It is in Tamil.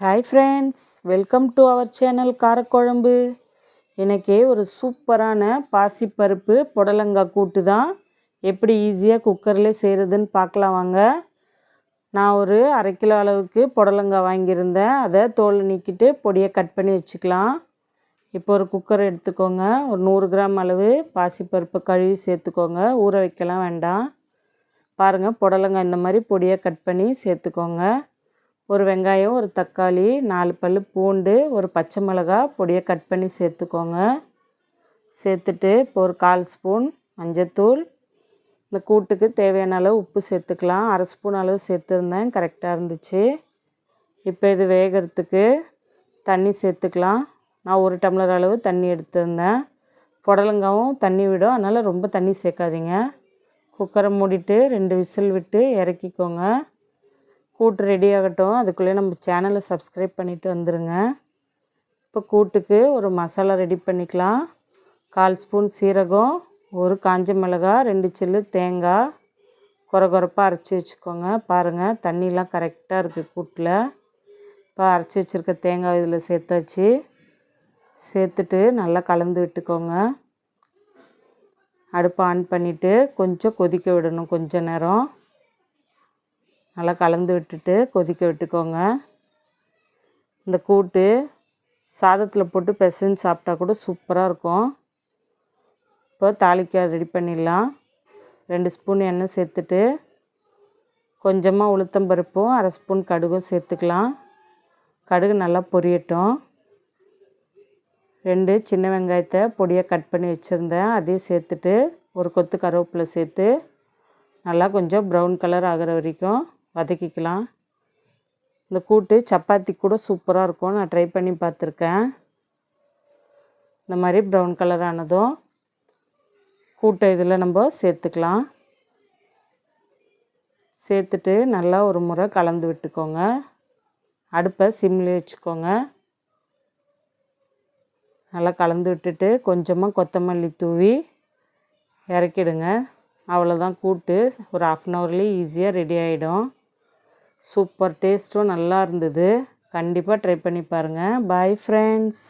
Hi friends welcome to our channel காரக்குழம்பு எனக்கு ஒரு சூப்பரான பாசிப்பருப்பு புடலங்காய் கூட்டு தான். எப்படி ஈஸியாக குக்கரில் செய்கிறதுன்னு பார்க்கலாம் வாங்க. நான் ஒரு அரை கிலோ அளவுக்கு புடலங்காய் வாங்கியிருந்தேன். அதை தோல் நீக்கிட்டு பொடியை கட் பண்ணி வச்சுக்கலாம். இப்போ ஒரு குக்கர் எடுத்துக்கோங்க. ஒரு நூறு கிராம் அளவு பாசிப்பருப்பு கழுவி சேர்த்துக்கோங்க. ஊற வைக்கலாம் வேண்டாம். பாருங்கள் புடலங்காய் இந்த மாதிரி பொடியை கட் பண்ணி சேர்த்துக்கோங்க. ஒரு வெங்காயம் ஒரு தக்காளி நாலு பல் பூண்டு ஒரு பச்சை மிளகா பொடியை கட் பண்ணி சேர்த்துக்கோங்க. சேர்த்துட்டு இப்போ ஒரு கால் ஸ்பூன் மஞ்சத்தூள். இந்த கூட்டுக்கு தேவையான அளவு உப்பு சேர்த்துக்கலாம். அரை ஸ்பூன் அளவு சேர்த்துருந்தேன். கரெக்டாக இருந்துச்சு. இப்போ இது வேகிறதுக்கு தண்ணி சேர்த்துக்கலாம். நான் ஒரு டம்ளர் அளவு தண்ணி எடுத்திருந்தேன். புடலங்காவும் தண்ணி விடும். அதனால் ரொம்ப தண்ணி சேர்க்காதீங்க. குக்கரை மூடிட்டு ரெண்டு விசில் விட்டு இறக்கிக்கோங்க. கூட்டு ரெடி ஆகட்டும். அதுக்குள்ளே நம்ம சேனலை சப்ஸ்கிரைப் பண்ணிவிட்டு வந்துடுங்க இப்போ கூட்டுக்கு ஒரு மசாலா ரெடி பண்ணிக்கலாம். கால் ஸ்பூன் சீரகம் ஒரு காஞ்ச மிளகா ரெண்டு சில்லு தேங்காய். குறை குறைப்பாக அரைச்சி வச்சுக்கோங்க. பாருங்கள் தண்ணிலாம் கரெக்டாக இருக்குது கூட்டில். இப்போ அரைச்சி வச்சுருக்க தேங்காய் இதில் சேர்த்தாச்சு. சேர்த்துட்டு நல்லா கலந்து விட்டுக்கோங்க. அடுப்பை ஆன் பண்ணிவிட்டு கொஞ்சம் கொதிக்க விடணும் கொஞ்சம் நேரம். நல்லா கலந்து விட்டுட்டு கொதிக்க விட்டுக்கோங்க. இந்த கூட்டு சாதத்தில் போட்டு பிசைஞ்சு சாப்பிட்டா கூட சூப்பராக இருக்கும். இப்போ தாளிக்க ரெடி பண்ணிடலாம். ரெண்டு ஸ்பூன் எண்ணெய் சேர்த்துட்டு கொஞ்சமாக உளுத்தம்பருப்பும் அரை ஸ்பூன் கடுகும் சேர்த்துக்கலாம். கடுகு நல்லா பொரியட்டும். ரெண்டு சின்ன வெங்காயத்தை பொடியாக கட் பண்ணி வச்சுருந்தேன். அதையும் சேர்த்துட்டு ஒரு கொத்து கருவேப்பிலை சேர்த்து நல்லா கொஞ்சம் ப்ரௌன் கலர் ஆகிற வரைக்கும் வதக்கிக்கலாம். இந்த கூட்டு சப்பாத்தி கூட சூப்பராக இருக்கும். நான் ட்ரை பண்ணி பார்த்துருக்கேன். இந்த மாதிரி ப்ரௌன் கலர் ஆனதும் கூட்டை இதில் நம்ம சேர்த்துக்கலாம். சேர்த்துட்டு நல்லா ஒரு முறை கலந்து விட்டுக்கோங்க. அடுப்பை சிம்லேயே வச்சுக்கோங்க. நல்லா கலந்து விட்டுட்டு கொஞ்சமாக கொத்தமல்லி தூவி இறக்கிடுங்க. அவ்வளோதான் கூட்டு. ஒரு ஆஃப் அன் ஹவர்லேயே ஈஸியாக ரெடி ஆகிடும் சூப்பர் டேஸ்ட்டும் நல்லா இருந்தது. கண்டிப்பாக ட்ரை பண்ணி பாருங்கள் பாய் ஃப்ரெண்ட்ஸ்